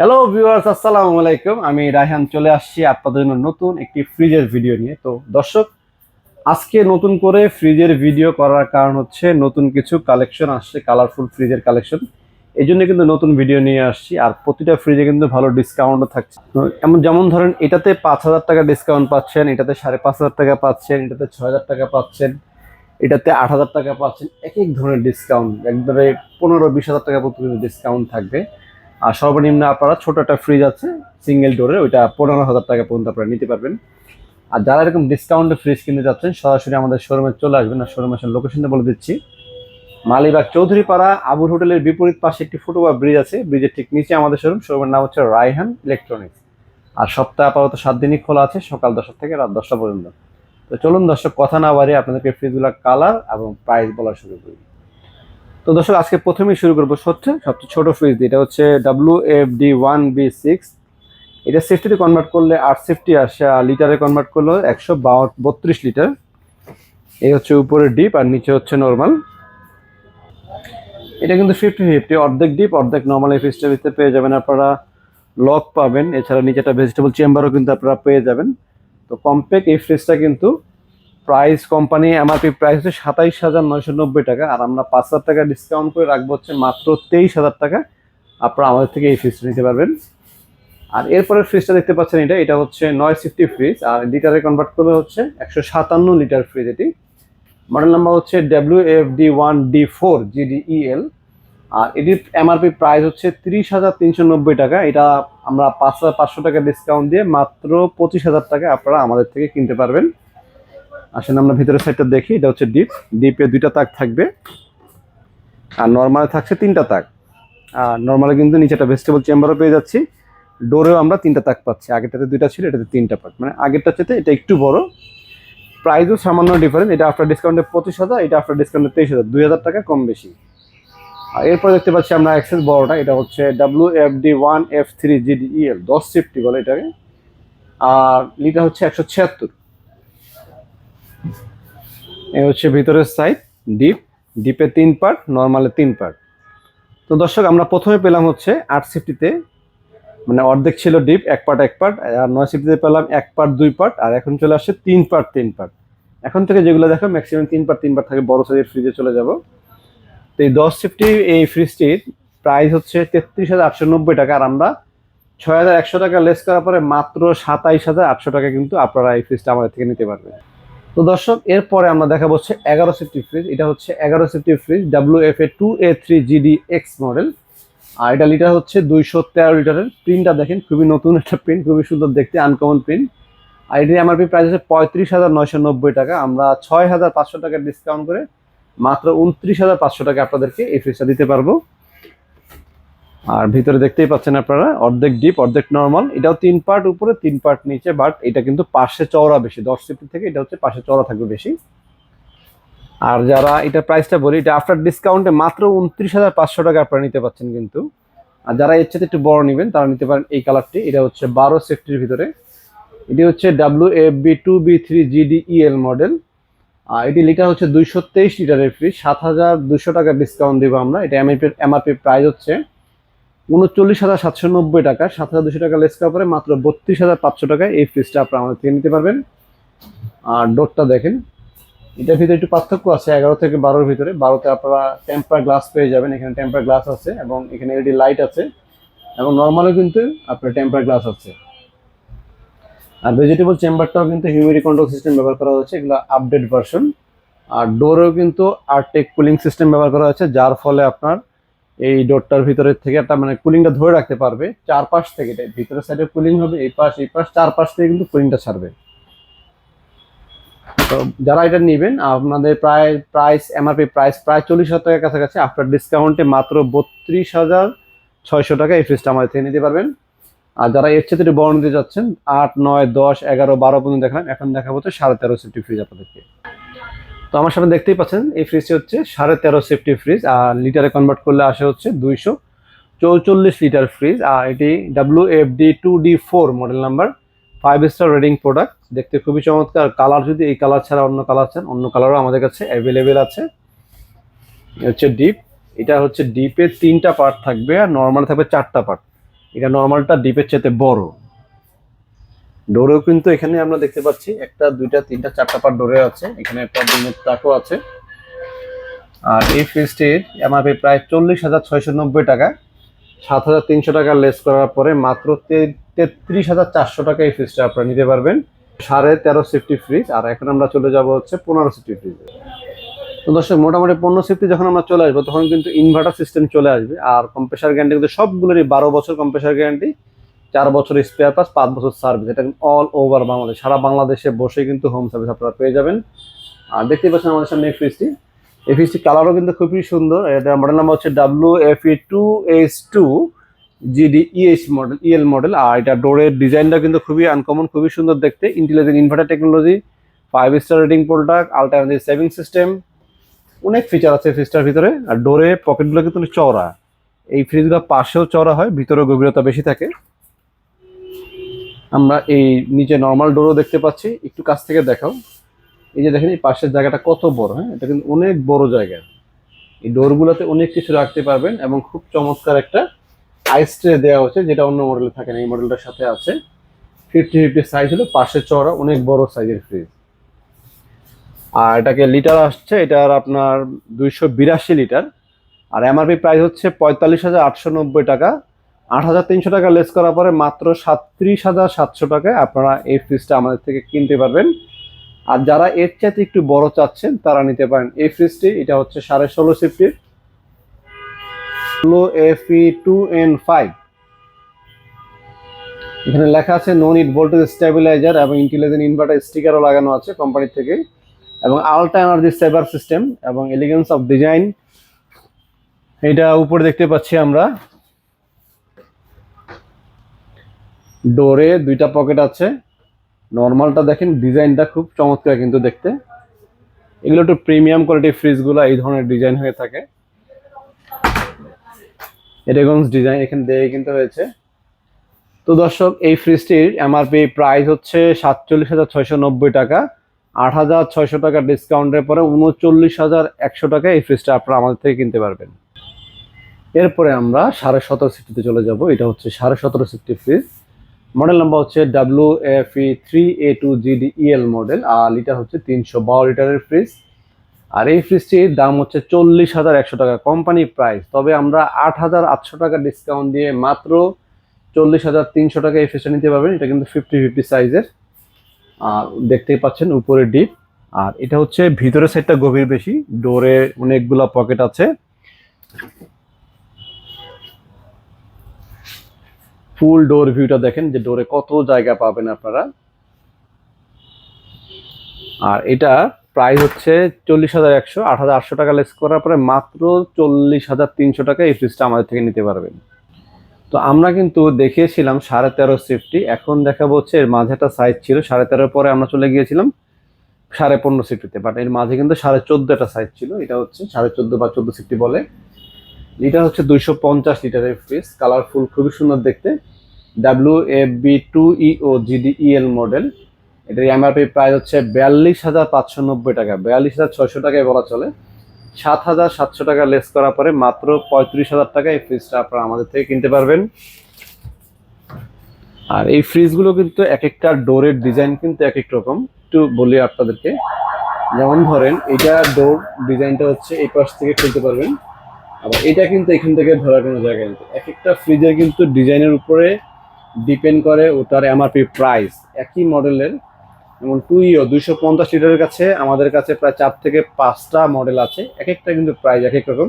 Hello viewers আসসালামু আলাইকুম। আমি রায়হান, চলে আসছি আপনাদের জন্য নতুন একটি ফ্রিজের ভিডিও নিয়ে। তো দর্শক, আজকে নতুন করে ফ্রিজের ভিডিও করার কারণ হচ্ছে নতুন কিছু কালেকশন আসছে কালারফুল ফ্রিজের কালেকশন এই জন্য কিন্তু নতুন ভিডিও নিয়ে আসছি, আর প্রতিটা ফ্রিজে কিন্তু ভালো ডিসকাউন্টও থাকছে। এমন যেমন ধরেন, এটাতে পাঁচ হাজার টাকা ডিসকাউন্ট পাচ্ছেন, এটাতে সাড়ে পাঁচ হাজার টাকা পাচ্ছেন, এটাতে ছয় হাজার টাকা পাচ্ছেন, এটাতে আট হাজার টাকা পাচ্ছেন, এক এক ধরনের ডিসকাউন্ট একবারে পনেরো বিশ হাজার টাকা পর্যন্ত ডিসকাউন্ট থাকবে। আর সর্বনিম্ন আপনারা ছোট একটা ফ্রিজ আছে সিঙ্গেল ডোরের ওইটা পনেরো হাজার টাকা পর্যন্ত আপনারা নিতে পারবেন। আর যারা এরকম ডিসকাউন্টে ফ্রিজ কিনতে যাচ্ছেন, সরাসরি আমাদের শোরুমে চলে আসবেন আর শোরুমের লোকেশনটা বলে দিচ্ছি। মালিবাগ চৌধুরীপাড়া আবুর হোটেলের বিপরীত পাশে একটি ফুটওভার ব্রিজ আছে। ব্রিজের ঠিক নিচে আমাদের শোরুম শোরুমের নাম হচ্ছে রায়হান ইলেকট্রনিক্স আর সপ্তাহে আপাতত সাত দিনই খোলা আছে, সকাল দশটা থেকে রাত দশটা পর্যন্ত। তো চলুন দর্শক, কথা না বাড়িয়ে আপনাদেরকে ফ্রিজগুলোর কালার এবং প্রাইস বলা শুরু করি তো দর্শক, আজকে প্রথমেই শুরু করব হচ্ছে সবচেয়ে ছোট ফ্রিজ দিয়ে। এটা হচ্ছে W F D one B six এটা সেফটিতে কনভার্ট করলে আট সেফটি আসে, আর লিটারে কনভার্ট করলে একশো বত্রিশ লিটার এই হচ্ছে উপরে ডিপ আর নিচে হচ্ছে নর্মাল এটা কিন্তু ফিফটি ফিফটি অর্ধেক ডিপ অর্ধেক নর্মাল এই ফ্রিজটার ভিতরে পেয়ে যাবেন আপনারা। লক পাবেন, এছাড়া নিচে একটা ভেজিটেবল চেম্বারও কিন্তু আপনারা পেয়ে যাবেন। তো কমপ্যাক্ট এই ফ্রিজটা কিন্তু প্রাইস কোম্পানি এমআরপি প্রাইস হচ্ছে সাতাইশ হাজার নয়শো নব্বই টাকা, আর আমরা পাঁচ হাজার টাকা ডিসকাউন্ট করে রাখব হচ্ছে মাত্র তেইশ হাজার টাকা। আপনারা আমাদের থেকে এই ফ্রিজটা নিতে পারবেন। আর এরপরের ফ্রিজটা দেখতে পাচ্ছেন এটা এটা হচ্ছে নয় সিফটি ফ্রিজ আর লিটারে কনভার্ট করলে হচ্ছে একশো সাতান্ন লিটার ফ্রিজ এটি। মডেল নাম্বার হচ্ছে W F D one D four GDEL আর এটির এমআরপি প্রাইস হচ্ছে তিরিশ হাজার তিনশো নব্বই টাকা। এটা আমরা পাঁচ হাজার পাঁচশো টাকা ডিসকাউন্ট দিয়ে মাত্র পঁচিশ হাজার টাকা আপনারা আমাদের থেকে কিনতে পারবেন। আসেন, আমরা ভিতরের সাইডটা দেখি, এটা হচ্ছে ডিপ ডিপে দুইটা তাক থাকবে, আর নর্মালে থাকছে তিনটা তাক। আর নর্মালে কিন্তু নিচে একটা ভেজিটেবল চেম্বারও পেয়ে যাচ্ছি ডোরেও আমরা তিনটা তাক পাচ্ছি। আগেরটাতে দুইটা ছিল, এটাতে তিনটা পাক মানে আগেরটা চেতে এটা একটু বড়। প্রাইসও সামান্য ডিফারেন্স এটা আফটার ডিসকাউন্টে পঁচিশ হাজার, এটা আফটার ডিসকাউন্টে তেইশ হাজার, দুই হাজার টাকা কম বেশি। আর এরপর দেখতে পাচ্ছি আমরা অ্যাক্সেস বড়টা, এটা হচ্ছে W F D one F three GDEL দশ সিফটি বলে এটাকে। আর লিটার হচ্ছে একশো ছিয়াত্তর। এই হচ্ছে ভিতরের সাইড ডিপ ডিপে তিন পার্ট নর্মালে তিন পার্ট তো দর্শক, আমরা প্রথমে পেলাম হচ্ছে আট সিফটিতে মানে অর্ধেক ছিল ডিপ এক পার্ট এক পার্ট আর নয় সিফটিতে পেলাম এক পার্ট দুই পার্ট আর এখন চলে আসছে তিন পার্ট তিন পার্ট এখন থেকে যেগুলো দেখো ম্যাক্সিমাম তিন পার্ট তিন পার্ট থাকে, বড় সাইজের ফ্রিজে চলে যাব। তো এই দশ সিফটি এই ফ্রিজটির প্রাইস হচ্ছে তেত্রিশ হাজার আটশো নব্বই টাকা, আর আমরা ছয় হাজার একশো টাকা লেস করার পরে মাত্র সাতাইশ হাজার আটশো টাকা কিন্তু আপনারা এই ফ্রিজটা আমাদের থেকে নিতে পারবেন। তো দর্শক, এরপরে আমরা দেখাবো হচ্ছে এগারো সিফটি ফ্রিজ। এটা হচ্ছে এগারো CFT fridge W F A two A three GD X model আর এটা লিটার হচ্ছে দুইশো তেরো লিটারের প্রিন্টটা দেখেন, খুবই নতুন একটা প্রিন্ট খুবই সুন্দর দেখতে আনকমন প্রিন্ট আর এটি এমআরপি প্রাইস হচ্ছে পঁয়ত্রিশ হাজার নয়শো নব্বই টাকা। আমরা ছয় হাজার পাঁচশো টাকা ডিসকাউন্ট করে মাত্র উনত্রিশ হাজার পাঁচশো টাকা আপনাদেরকে এই ফ্রিজটা দিতে পারব। আর ভিতরে দেখতেই পাচ্ছেন আপনারা, অর্ধেক ডিপ অর্ধেক নর্মাল এটাও তিন পার্ট উপরে, তিন পার্ট নিচে বাট এটা কিন্তু পাশে চওড়া বেশি। দশ সিফটি থেকে এটা হচ্ছে পাশে চওড়া থাকবে বেশি। আর যারা এটা প্রাইসটা বলি, এটা আফটার ডিসকাউন্টে মাত্র উনত্রিশ হাজার পাঁচশো টাকা আপনারা নিতে পাচ্ছেন কিন্তু। আর যারা এর একটু বড় নেবেন, তারা নিতে পারেন এই কালারটি এটা হচ্ছে বারো সেফটির ভিতরে। এটি হচ্ছে W F B two B three GDEL model আর এটি লিটার হচ্ছে দুইশো তেইশ লিটারের ফ্রিজ সাত হাজার দুশো টাকা ডিসকাউন্ট দেবো আমরা। এটা এমআরপি এমআরপি প্রাইস হচ্ছে। উনচল্লিশ হাজার সাতশো নব্বই টাকা, সাত হাজার দুশো টাকা লেস করার পরে মাত্র বত্রিশ হাজার পাঁচশো টাকায় এই ফ্রিজটা আপনারা আমাদের থেকে নিতে পারবেন। আর ডোরটা দেখেন, এটার ভিতরে একটু পার্থক্য আছে, এগারো থেকে বারোর ভিতরে। বারোতে আপনারা টেম্পার গ্লাস পেয়ে যাবেন, এখানে টেম্পার গ্লাস আছে এবং এখানে এলইডি লাইট আছে এবং নর্মালও কিন্তু আপনার টেম্পার গ্লাস আছে। আর ভেজিটেবল চেম্বারটাও কিন্তু হিউমিডি কন্ট্রোল সিস্টেম ব্যবহার করা হচ্ছে এগুলো আপডেট ভার্সন আর ডোরেও কিন্তু আরটেক কুলিং সিস্টেম ব্যবহার করা হচ্ছে যার ফলে আপনার এই ডোরটার ভিতরে থেকে একটা মানে কুলিংটা ধরে রাখতে পারবে, চারপাশ থেকে। ভিতরের সাইডে কুলিং হবে, এই পাশ এই পাশ, চারপাশ থেকে কিন্তু কুলিংটা ছাড়বে। তো যারা এটা নেবেন, আপনাদের প্রায় প্রাইস এমআরপি প্রাইস প্রায় চল্লিশ হাজার টাকার কাছাকাছি আফটার ডিসকাউন্টে মাত্র বত্রিশ হাজার ছয়শো টাকা এই ফ্রিজটা আমাদের থেকে নিতে পারবেন। আর যারা এর চেয়ে বড় নিতে যাচ্ছেন, আট, নয়, দশ, এগারো, বারো পর্যন্ত দেখান এখন দেখাবো তো সাড়ে তেরো সিফটি ফ্রিজ আপনাদেরকে। তো আমার সামনে দেখতেই পাচ্ছেন, এই ফ্রিজটি হচ্ছে সাড়ে তেরো সেফটি ফ্রিজ আর লিটারে কনভার্ট করলে আসে হচ্ছে দুইশো চৌচল্লিশ লিটার ফ্রিজ আর এটি W F D two D four model number five star rating product দেখতে খুবই চমৎকার। কালার যদি এই কালার ছাড়া অন্য কালার চান, অন্য কালারও আমাদের কাছে অ্যাভেলেবেল আছে। হচ্ছে ডিপ এটা হচ্ছে ডিপের তিনটা পার্ট থাকবে, আর নর্মাল থাকবে চারটা পার্ট এটা নর্মালটা ডিপের চেতে বড়। ডোরেও কিন্তু এখানে আমরা দেখতে পাচ্ছি। একটা, দুইটা, তিনটা, চারটা পার ডোরে আছে। এখানে একটা ডিমের তাকও আছে। আর এই ফ্রিজটির এমআরপি প্রায় চল্লিশ হাজার ছয়শো নব্বই টাকা। সাত হাজার তিনশো টাকা লেস করার পরে মাত্র তেত্রিশ হাজার চারশো টাকা এই ফ্রিজটা আপনারা নিতে পারবেন। সাড়ে তেরো সিফটি ফ্রিজ আর এখন আমরা চলে যাব হচ্ছে পনেরো সিফটি ফ্রিজে তো দর্শক, মোটামুটি পনেরো সিফটি যখন আমরা চলে আসব, তখন কিন্তু ইনভার্টার সিস্টেম চলে আসবে। আর কম্প্রেসার গ্যারান্টি কিন্তু সবগুলোরই বারো বছর কম্প্রেসার গ্যারান্টি চার বছর স্পেয়ার পাস পাঁচ বছর সার্ভিস এটা অল ওভার বাংলাদেশ। সারা বাংলাদেশে বসে কিন্তু হোম সার্ভিস আপনারা পেয়ে যাবেন। আর দেখতেই পাচ্ছেন আমাদের সামনে ফ্রিজটি এই ফ্রিজটি কালারও কিন্তু খুবই সুন্দর। এটা মডেল নাম্বার হচ্ছে W F E two H two GD EH model EL model আর এটা ডোরের ডিজাইনটা কিন্তু খুবই আনকমন খুবই সুন্দর দেখতে। Intelligent inverter technology five star rating product alternative saving system অনেক ফিচার আছে ফ্রিজটার ভিতরে। আর ডোরে পকেটগুলো কিন্তু চওড়া। এই ফ্রিজগুলো পাশেও চওড়া হয় ভিতরে গভীরতা বেশি থাকে। আমরা এই নিচে নর্মাল ডোরও দেখতে পাচ্ছি। একটু কাছ থেকে দেখাও। এই যে দেখেন, এই পাশের জায়গাটা কত বড় হ্যাঁ? এটা কিন্তু অনেক বড় জায়গা। এই ডোরগুলোতে অনেক কিছু রাখতে পারবেন এবং খুব চমৎকার একটা আইস ট্রে দেওয়া হচ্ছে যেটা অন্য মডেলে থাকে না। এই মডেলটার সাথে আছে। ফিফটি ফিফটি সাইজ হলো পাশে চওড়া অনেক বড় সাইজের ফ্রিজ আর এটাকে লিটার আসছে, এটার আপনার দুইশো বিরাশি লিটার আর এমআরপি প্রাইস হচ্ছে পঁয়তাল্লিশ হাজার আটশো নব্বই টাকা। আট হাজার তিনশো টাকা লেস করার পরে মাত্র সাতত্রিশ হাজার সাতশো টাকায় আপনারা এই ফ্রিজটা আমাদের থেকে কিনতে পারবেন। আর যারা এর চাইতে একটু বড় চাচ্ছেন, তারা নিতে পারেন। এই ফ্রিজটি এটা হচ্ছে সাড়ে ষোলো সিফটির লো এফি টু এন ফাইভ এখানে লেখা আছে নন ইট ভোল্টেজ স্টেবিলাইজার এবং ইন্টেলিজেন্ট ইনভার্টার স্টিকারও লাগানো আছে কোম্পানি থেকে। এবং আলট্রা এনার্জি সেভার সিস্টেম এবং এলিগেন্স অফ ডিজাইন এটা উপরে দেখতে পাচ্ছি আমরা। ডোরে দুইটা পকেট আছে। নর্মালটা দেখেন ডিজাইনটা খুব চমৎকার কিন্তু দেখতে। এগুলো একটু প্রিমিয়াম কোয়ালিটির ফ্রিজগুলো এই ধরনের ডিজাইন হয়ে থাকে। এরেগন্স ডিজাইন এখানে দিয়ে কিন্তু হয়েছে। তো দর্শক, এই ফ্রিজটির এমআরপি প্রাইস হচ্ছে সাতচল্লিশ হাজার ছয়শো নব্বই টাকা। আট হাজার ছয়শো টাকা ডিসকাউন্টের পরে উনচল্লিশ হাজার একশো টাকা এই ফ্রিজটা আপনারা আমাদের থেকে কিনতে পারবেন। এরপরে আমরা সাড়ে সতেরো সিফটিতে চলে যাব। এটা হচ্ছে সাড়ে সতেরো সিফটি ফ্রিজ মডেল নাম্বার হচ্ছে W F E three A two GD EL model, R litre হচ্ছে তিনশো বারো লিটারের ফ্রিজ। আর এই ফ্রিজটির দাম হচ্ছে চল্লিশ হাজার একশো টাকা কোম্পানি প্রাইস। তবে আমরা আট হাজার আটশো টাকা ডিসকাউন্ট দিয়ে মাত্র চল্লিশ হাজার তিনশো টাকা এই ফ্রিজটা নিতে পারবেন। এটা কিন্তু ফিফটি ফিফটি সাইজের আর দেখতেই পাচ্ছেন উপরে ডিপ। আর এটা হচ্ছে ভিতরের সাইডটা গভীর বেশি। ডোরে অনেকগুলা পকেট আছে। ফুল ডোর ভিউটা দেখেন যে ডোরে কত জায়গা পাবেন আপনারা। আর এটা প্রাইস হচ্ছে চল্লিশ হাজার একশো, আট হাজার আটশো টাকা লেস করার পরে মাত্র চল্লিশ হাজার তিনশো টাকা এই ফ্রিজটা আমাদের থেকে নিতে পারবেন। তো আমরা কিন্তু দেখিয়েছিলাম সাড়ে তেরো সিফটি, এখন দেখাবো হচ্ছে এর মাঝে একটা সাইজ ছিল, সাড়ে তেরোর পরে আমরা চলে গিয়েছিলাম সাড়ে পনেরো সিফটিতে বাট এর মাঝে কিন্তু সাড়ে চোদ্দ একটা সাইজ ছিল, এটা হচ্ছে সাড়ে চোদ্দ বা চোদ্দ সিফটি বলে। লিটার হচ্ছে দুইশো পঞ্চাশ লিটারের ফ্রিজ কালারফুল খুবই সুন্দর দেখতে। W F B two EO G D model এটার এমআরপি প্রাইস হচ্ছে বিয়াল্লিশ হাজার পাঁচশো নব্বই টাকা। বিয়াল্লিশ হাজার ছয়শো টাকায় বলা চলে। সাত হাজার সাতশো টাকা লেস করার পরে মাত্র পঁয়ত্রিশ হাজার টাকা এই ফ্রিজটা আপনারা আমাদের থেকে কিনতে পারবেন। আর এই ফ্রিজগুলো কিন্তু এক একটা ডোরের ডিজাইন কিন্তু এক এক রকম। একটু বলি আপনাদেরকে। যেমন ধরেন এটা ডোর ডিজাইনটা হচ্ছে এই পাশ থেকে খুলতে পারবেন। আবার এটা কিন্তু এখান থেকে ধরার কোনো জায়গা নেই। এক একটা ফ্রিজের কিন্তু ডিজাইনের উপরে ডিপেন্ড করে ওটার এমআরপি প্রাইস একই মডেলের যেমন টু ইও দুইশো পঞ্চাশ লিটারের কাছে আমাদের কাছে প্রায় চার থেকে পাঁচটা মডেল আছে। এক একটা কিন্তু প্রাইস এক এক রকম।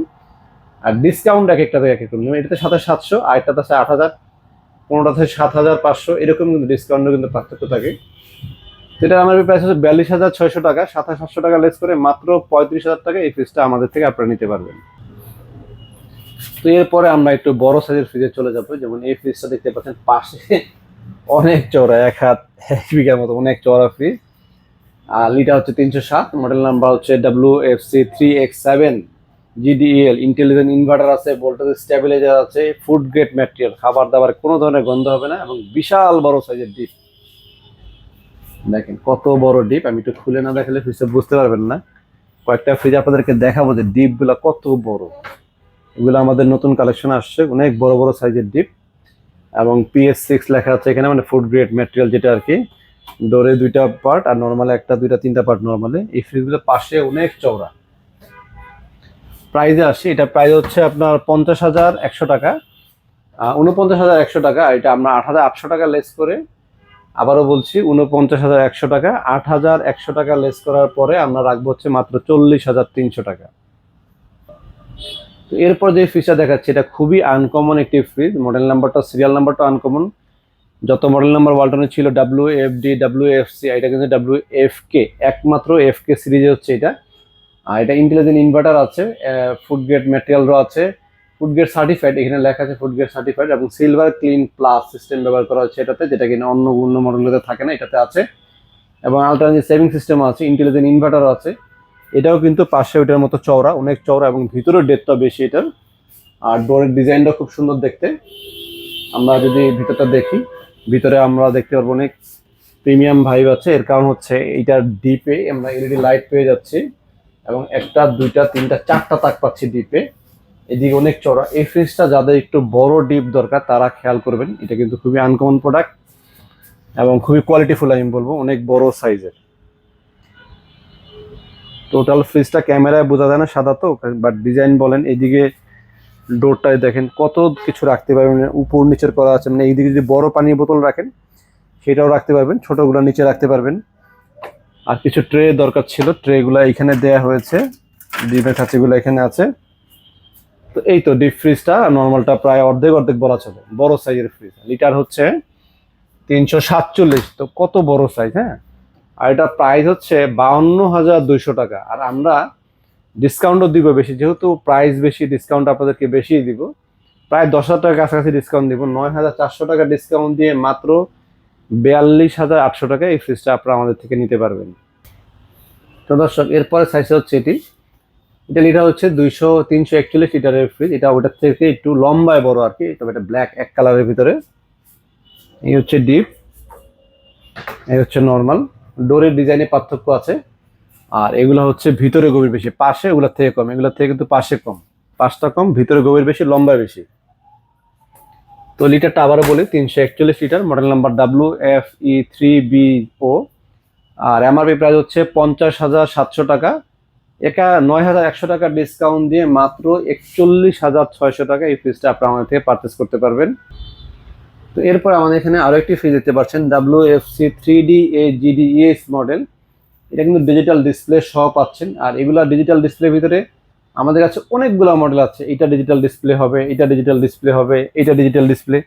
আর ডিসকাউন্ট এক একটাতে এক এক রকম। যেমন এটাতে সাথে সাতশো, আর এটাতে আছে আট হাজার কোনোটাতে সাত হাজার পাঁচশো, এরকম কিন্তু ডিসকাউন্টও কিন্তু পার্থক্য থাকে। যেটা আমার প্রাইস হচ্ছে বিয়াল্লিশ হাজার ছয়শো টাকা সাত হাজার সাতশো টাকা লেস করে মাত্র পঁয়ত্রিশ হাজার টাকা এই ফ্রিজটা আমাদের থেকে আপনারা নিতে পারবেন। তো এরপরে আমরা একটু বড় সাইজের ফ্রিজে চলে যাব। যেমন এই ফ্রিজটা দেখতে পাচ্ছেন, পাশে অনেক চওড়া, এক হাত, এক বিঘার মতো, অনেক চওড়া ফ্রিজ আর লিটার হচ্ছে তিনশো সাত মডেল নাম্বার হচ্ছে W F C three X seven GDL intelligent inverter আছে ভোল্টেজ স্ট্যাবিলাইজার আছে ফুড গ্রেড ম্যাটেরিয়াল খাবার দাবার, কোনো ধরনের গন্ধ হবে না এবং বিশাল বড় সাইজের ডিপ দেখেন কত বড় ডিপ আমি একটু খুলে না দেখালে ফ্রিজটা বুঝতে পারবেন না। কয়েকটা ফ্রিজ আপনাদেরকে দেখাবো যে ডিপগুলো কত বড়। এগুলো আমাদের নতুন কালেকশন আসছে, অনেক বড় বড় সাইজের ডিপ এবং পিএস সিক্স লেখা আছে এখানে মানে ফুড গ্রেড ম্যাটেরিয়াল যেটা আর কি। ডোরে দুইটা পার্ট আর নর্মালে একটা, দুইটা, তিনটা পার্ট নর্মালে এই ফ্রিজগুলো পাশে অনেক চওড়া। প্রাইজে আসি, এটা প্রাইস হচ্ছে আপনার পঞ্চাশ হাজার একশো টাকা। উনপঞ্চাশ হাজার একশো টাকা এটা আমরা আট হাজার আটশো টাকা লেস করে। আবারও বলছি উনপঞ্চাশ হাজার একশো টাকা। আট হাজার একশো টাকা লেস করার পরে আমরা রাখব হচ্ছে মাত্র চল্লিশ হাজার তিনশো টাকা। তো এরপর যে ফ্রিজটা দেখাচ্ছি, এটা খুবই আনকমন একটি ফ্রিজ মডেল নাম্বারটা সিরিয়াল নাম্বারটা আনকমন যত মডেল নাম্বার ওয়ালটনে ছিল W F D W F C এটা কিন্তু ডাব্লিউ এফ কে একমাত্র এফ কে সিরিজে হচ্ছে এটা। আর এটা ইন্টেলিজেন্ট ইনভার্টার আছে ফুড গ্রেড ম্যাটেরিয়ালও আছে। ফুড গ্রেড সার্টিফাইড এখানে লেখা আছে ফুড গ্রেড সার্টিফাইড এবং সিলভার ক্লিন প্লাস সিস্টেম ব্যবহার করা হচ্ছে এটাতে, যেটা কিনা অন্য অন্য মডেলগুলোতে থাকে না, এটাতে আছে। এবং আলট্রানি সেভিং সিস্টেম আছে ইন্টেলিজেন্ট ইনভার্টারও আছে। এটাও কিন্তু পাশে ওইটার মতো চওড়া, অনেক চওড়া এবং ভিতরের ডেপটা বেশি এটার। আর ডোরের ডিজাইনটাও খুব সুন্দর দেখতে। আমরা যদি ভিতরটা দেখি, ভিতরে আমরা দেখতে পারব অনেক প্রিমিয়াম ভাইব আছে। এর কারণ হচ্ছে এইটার ডিপে আমরা এলইডি লাইট পেয়ে যাচ্ছি এবং একটা, দুইটা, তিনটা, চারটা তাক পাচ্ছি ডিপে এদিকে অনেক চড়া এই ফ্রিজটা যাদের একটু বড় ডিপ দরকার, তারা খেয়াল করবেন। এটা কিন্তু খুবই আনকমন প্রোডাক্ট এবং খুবই কোয়ালিটিফুল আমি বলব, অনেক বড় সাইজের টোটাল ফ্রিজটা ক্যামেরায় বোঝা যায় না সাদা তো বাট ডিজাইন বলেন, এইদিকে ডোরটায় দেখেন কত কিছু রাখতে পারবেন উপর নিচের করা আছে মানে এইদিকে যদি বড় পানির বোতল রাখেন, সেটাও রাখতে পারবেন, ছোটগুলো নিচে রাখতে পারবেন। আর কিছু ট্রে দরকার ছিল ট্রেগুলো এখানে দেয়া হয়েছে ডিপের খাঁচিগুলো এখানে আছে। তো এই তো ডিপ ফ্রিজটা নর্মালটা প্রায় অর্ধেক অর্ধেক বলা চলে, বড় সাইজের ফ্রিজ লিটার হচ্ছে তিনশো সাতচল্লিশ, তো কত বড় সাইজ হ্যাঁ? আর এটা প্রাইস হচ্ছে বাউন্ন হাজার দুইশো টাকা। আর আমরা ডিসকাউন্টও দিব বেশি, যেহেতু প্রাইস বেশি ডিসকাউন্ট আপনাদেরকে বেশি দিব। প্রায় দশ হাজার টাকার কাছাকাছি ডিসকাউন্ট দিব। নয় হাজার চারশো টাকা ডিসকাউন্ট দিয়ে মাত্র বিয়াল্লিশ হাজার আটশো টাকা এই ফ্রিজটা আপনারা আমাদের থেকে নিতে পারবেন। তো দর্শক, এরপরে সাইজ হচ্ছে এটি। এটা লিটার হচ্ছে দুইশো, তিনশো একচল্লিশ লিটারের ফ্রিজ এটা ওটার থেকে একটু লম্বায় বড় আর কি, তবে এটা ব্ল্যাক এক কালারের ভিতরে। এই হচ্ছে ডিপ এই হচ্ছে নর্মাল ডোরের ডিজাইনে পার্থক্য আছে। আর এগুলো হচ্ছে ভিতরে গভীর বেশি, পাশে এগুলোর থেকে কম। এগুলোর থেকে কিন্তু পাশে কম। পাশটা কম, ভিতরে গভীর বেশি, লম্বা বেশি। তো লিটারটা আবারও বলি, তিনশো একচল্লিশ litre model number W F E three B O আর এমআরপি প্রাইস হচ্ছে পঞ্চাশ হাজার সাতশো টাকা। একা নয় হাজার একশো টাকা ডিসকাউন্ট দিয়ে মাত্র একচল্লিশ হাজার ছয়শো টাকা এই ফ্রিজটা আপনারা আমাদের থেকে পারচেস করতে পারবেন। তো এরপর আমাদের এখানে আরও একটি ফ্রিজ দেখতে পাচ্ছেন W F C three D A GDS model এটা কিন্তু ডিজিটাল ডিসপ্লে সহ পাচ্ছেন, আর এগুলা ডিজিটাল ডিসপ্লের ভিতরে আমাদের কাছে অনেকগুলো মডেল আছে। এটা ডিজিটাল ডিসপ্লে হবে, এটা ডিজিটাল ডিসপ্লে হবে, এটা ডিজিটাল ডিসপ্লে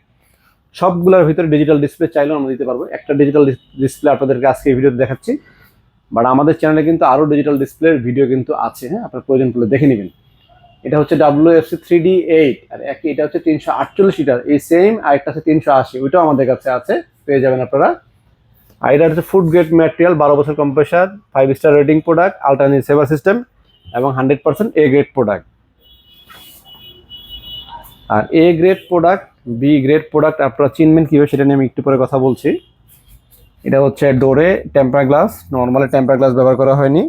সবগুলোর ভিতরে ডিজিটাল ডিসপ্লে চাইলেও আমরা দিতে পারব। একটা ডিজিটাল ডিসপ্লে আপনাদেরকে আজকে এই ভিডিওতে দেখাচ্ছি। বাট আমাদের চ্যানেলে কিন্তু আরও ডিজিটাল ডিসপ্লের ভিডিও কিন্তু আছে হ্যাঁ? আপনার প্রয়োজন পড়লে দেখে নেবেন। এটা হচ্ছে W F C three D eight আর একই এটা হচ্ছে তিনশো আটচল্লিশ লিটার এই সেম আর আছে তিনশো আশি, ওইটাও আমাদের কাছে আছে, পেয়ে যাবেন আপনারা। আর এটা হচ্ছে ফুড গ্রেড ম্যাটেরিয়াল বারো বছর compressor five star rating product alternate saver system এবং hundred percent A grade product R A grade product B grade product আপনারা চিনবেন কীভাবে সেটা নিয়ে আমি একটু পরে কথা বলছি। এটা হচ্ছে ডোরে temper glass normally temper glass ব্যবহার করা হয়নি।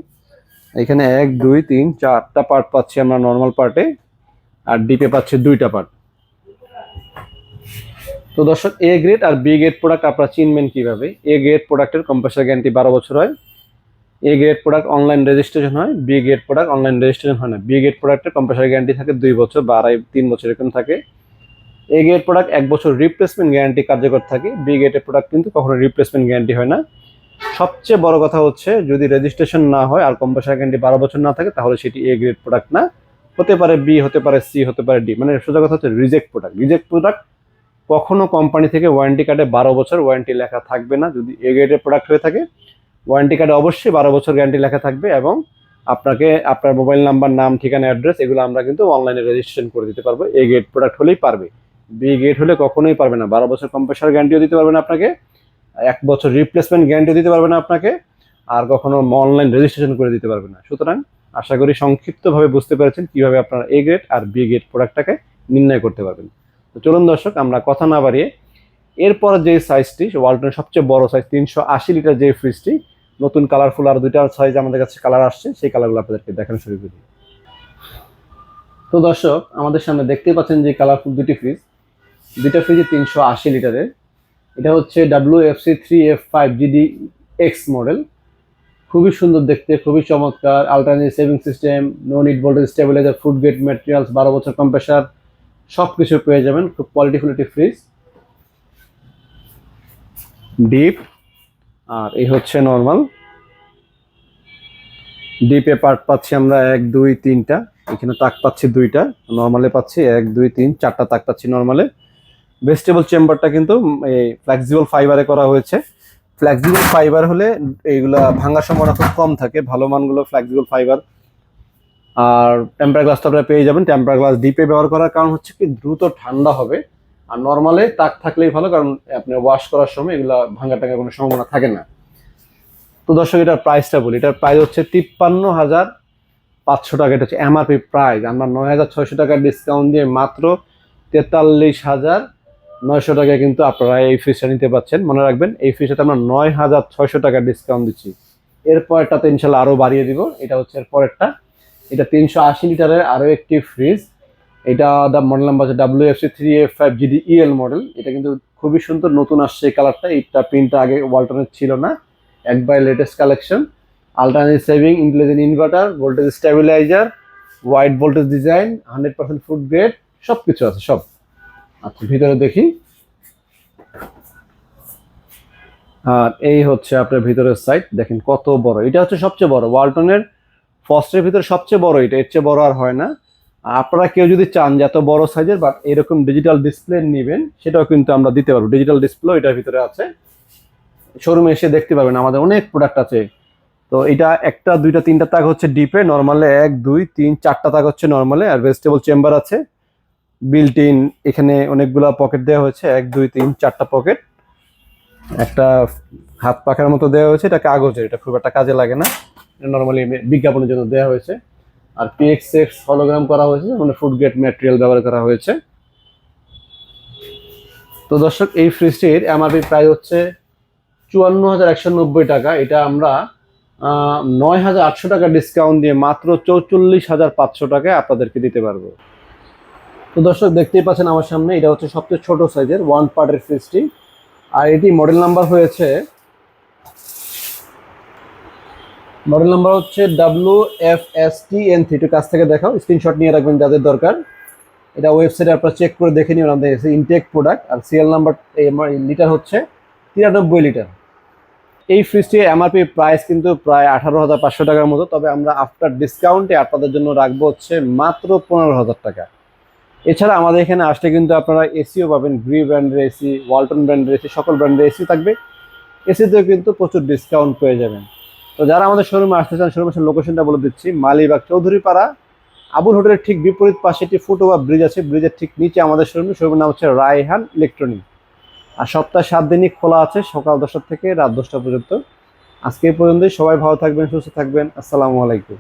এখানে এক, দুই, তিন, চারটা পার্ট পাচ্ছি আমরা নর্মাল পার্টে আর ডিপে পাচ্ছি দুইটা পার্ট তো দর্শক এ গ্রেড আর বি গ্রেড প্রোডাক্ট আপনারা চিনবেন কীভাবে? এ গ্রেড প্রোডাক্টের কম্প্রেসার গ্যারান্টি বারো বছর হয়। A grade product online registration হয় B grade product online registration হয় না। বি গ্রেড প্রোডাক্টের কম্প্রেসার গ্যারান্টি থাকে দুই বছর বা আড়াই, তিন বছর এরকম থাকে। এ গ্রেড প্রোডাক্ট এক বছর রিপ্লেসমেন্ট গ্যারান্টি কার্যকর থাকে বি গ্রেডের প্রোডাক্ট কিন্তু কখনো রিপ্লেসমেন্ট গ্যারান্টি হয় না। সবচেয়ে বড় কথা হচ্ছে, যদি রেজিস্ট্রেশন না হয় আর কম্প্রেসার গ্যারান্টি বারো বছর না থাকে, তাহলে সেটি এ গ্রেড প্রোডাক্ট না। হতে পারে বি হতে পারে সি হতে পারে ডি মানে সোজা কথা হচ্ছে রিজেক্ট প্রোডাক্ট রিজেক্ট প্রোডাক্ট কখনো কোম্পানি থেকে ওয়ারেন্টি কার্ডে বারো বছর ওয়ারেন্টি লেখা থাকবে না। যদি এ গ্রেডের প্রোডাক্ট হয়ে থাকে ওয়ারেন্টি কার্ডে অবশ্যই বারো বছর গ্যারান্টি লেখা থাকবে এবং আপনাকে, আপনার মোবাইল নাম্বার নাম, ঠিকানা অ্যাড্রেস এগুলো আমরা কিন্তু অনলাইনে রেজিস্ট্রেশন করে দিতে পারব। এ গ্রেড প্রোডাক্ট হলেই পারবে। বি গ্রেড হলে কখনোই পারবে না। বারো বছর কম্প্রেসার গ্যারান্টিও দিতে পারবে না আপনাকে। এক বছর রিপ্লেসমেন্ট গ্যারান্টি দিতে পারবে না আপনাকে, আর কখনো অনলাইন রেজিস্ট্রেশন করে দিতে পারবে না। সুতরাং আশা করি সংক্ষিপ্তভাবে বুঝতে পেরেছেন কীভাবে আপনারা এ গ্রেড আর বি গ্রেড প্রোডাক্টটাকে নির্ণয় করতে পারবেন। তো চলুন দর্শক, আমরা কথা না বাড়িয়ে এরপর যে সাইজটি ওয়ালটনের সবচেয়ে বড় সাইজ তিনশো আশি লিটার যে ফ্রিজটি নতুন কালারফুল আর দুইটা সাইজ আমাদের কাছে কালার আসছে, সেই কালারগুলো আপনাদেরকে দেখানো শুরু করি তো দর্শক, আমাদের সামনে দেখতেই পাচ্ছেন যে কালারফুল দুটি ফ্রিজ দুইটা ফ্রিজে তিনশো আশি লিটারের এটা হচ্ছে W F C three F five GD X model খুবই সুন্দর দেখতে, খুবই চমৎকার alternate saving system no need voltage stabilizer food grade materials বারো বছর কম্প্রেসার সব কিছু পেয়ে যাবেন, খুব কোয়ালিটিফুল একটি ফ্রিজ ডিপ আর এই হচ্ছে নর্মাল ডিপে পার্ট পাচ্ছি আমরা এক, দুই, তিনটা। এখানে তাক পাচ্ছি দুইটা নর্মালে পাচ্ছি এক, দুই, তিন, চারটা তাক পাচ্ছি নর্মালে ভেজিটেবল চেম্বারটা কিন্তু এই ফ্লেক্সিবল ফাইবারে করা হয়েছে। ফ্লেক্সিবল ফাইবার হলে এইগুলা ভাঙার সম্ভাবনা খুব কম থাকে, ভালো মানগুলো ফ্লেক্সিবল ফাইবার আর টেম্পার গ্লাসটা আপনারা পেয়ে যাবেন। টেম্পার গ্লাস ডিপে ব্যবহার করার কারণ হচ্ছে কি, দ্রুত ঠান্ডা হবে। আর নর্মালে তাক থাকলেই ভালো, কারণ আপনি ওয়াশ করার সময় এগুলা ভাঙা টাঙ্গার কোনো সম্ভাবনা থাকে না। তো দর্শক, এটার প্রাইসটা বলি। এটার প্রাইস হচ্ছে তিপ্পান্ন হাজার পাঁচশো টাকা। এটা হচ্ছে এমআরপি প্রাইস আমরা নয় হাজার ছয়শো টাকার ডিসকাউন্ট দিয়ে মাত্র তেতাল্লিশ হাজার নয়শো টাকায় কিন্তু আপনারা এই ফ্রিজটা নিতে পাচ্ছেন। মনে রাখবেন, এই ফ্রিজটাতে আমরা নয় হাজার ছয়শো টাকা ডিসকাউন্ট দিচ্ছি। এর পরেরটাতে ইনশাল্লাহ আরও বাড়িয়ে দিব। এটা হচ্ছে এর পরেরটা। এটা তিনশো আশি লিটারের আরও একটি ফ্রিজ এটা দা মডেল নাম্বার আছে W F C three F five GD EL model এটা কিন্তু খুবই সুন্দর, নতুন আসছে এই কালারটা এইটা প্রিন্টটা আগে ওয়ালটনের ছিল না। একবার latest collection alternate saving intelligent inverter voltage stabilizer white voltage design hundred percent food grade সব কিছু আছে, সব। আচ্ছা ভিতরে দেখি। আর এই হচ্ছে আপনার ভিতরের সাইড দেখেন কত বড়। এটা হচ্ছে সবচেয়ে বড়। ওয়ালটনের ফস্টের ভিতরে সবচেয়ে বড় এটা, এর চেয়ে বড় আর হয় না। আপনারা কেউ যদি চান যে এত বড় সাইজের বাট এরকম ডিজিটাল ডিসপ্লে নেবেন, সেটাও কিন্তু আমরা দিতে পারব। ডিজিটাল ডিসপ্লে এটার ভিতরে আছে। শোরুমে এসে দেখতে পাবেন আমাদের অনেক প্রোডাক্ট আছে। তো এটা একটা, দুইটা, তিনটা তাক হচ্ছে ডিপে নর্মালে এক, দুই, তিন, চারটা তাক হচ্ছে নর্মালে আর ভেজিটেবল চেম্বার আছে। বিল্ট ইন এখানে অনেকগুলা পকেট দেওয়া হয়েছে, এক, দুই, তিন, চারটা পকেট একটা হাত পাখার মতো দেওয়া হয়েছে এটা কাগজের এটা খুব একটা কাজে লাগে না। নর্মালি বিজ্ঞাপনের জন্য দেওয়া হয়েছে। আর পিএক্স এক্স হলোগ্রাম করা হয়েছে মানে ফুড গ্রেড ম্যাটেরিয়াল ব্যবহার করা হয়েছে। তো দর্শক, এই ফ্রিজটির এমআরপি প্রায় হচ্ছে চুয়ান্ন হাজার একশো নব্বই টাকা। এটা আমরা নয় হাজার আটশো টাকা ডিসকাউন্ট দিয়ে মাত্র চৌচল্লিশ হাজার পাঁচশো টাকায় আপনাদেরকে দিতে পারব। তো দর্শক, দেখতেই পাচ্ছেন আমার সামনে, এটা হচ্ছে সবচেয়ে ছোট সাইজের ওয়ান পার্টের ফ্রিজটি আর এটি মডেল নাম্বার হয়েছে মডেল নাম্বার হচ্ছে W F S T N three two কাছ থেকে দেখাও স্ক্রিনশট নিয়ে রাখবেন যাদের দরকার। এটা ওয়েবসাইটে আপনারা চেক করে দেখে নিন, আমাদের ইনটেক প্রোডাক্ট আর সিএল নাম্বার লিটার হচ্ছে তিরানব্বই লিটার এই ফ্রিজটির এমআরপি প্রাইস কিন্তু প্রায় আঠারো হাজার পাঁচশো টাকার মতো, তবে আমরা আফটার ডিসকাউন্টে আপনাদের জন্য রাখব হচ্ছে মাত্র পনেরো হাজার টাকা। এছাড়া আমাদের এখানে আসলে কিন্তু আপনারা এসিও পাবেন গ্রি ব্র্যান্ডের এসি ওয়ালটন ব্র্যান্ডের এসি সকল ব্র্যান্ডের এসি থাকবে। এসিতেও কিন্তু প্রচুর ডিসকাউন্ট পেয়ে যাবেন। তো যারা আমাদের শোরুমে আসতে চান শোরুমের লোকেশনটা বলে দিচ্ছি, মালিবাগ চৌধুরীপাড়া, আবুল হোটেলের ঠিক বিপরীত পাশে একটি ফুটওভার ব্রিজ আছে। ব্রিজের ঠিক নিচে আমাদের শোরুমে শোরুমের নাম হচ্ছে রায়হান ইলেকট্রনিক আর সপ্তাহে সাত দিনই খোলা আছে, সকাল দশটা থেকে রাত দশটা পর্যন্ত। আজকে এই পর্যন্তই, সবাই ভালো থাকবেন, সুস্থ থাকবেন। আসসালামু আলাইকুম।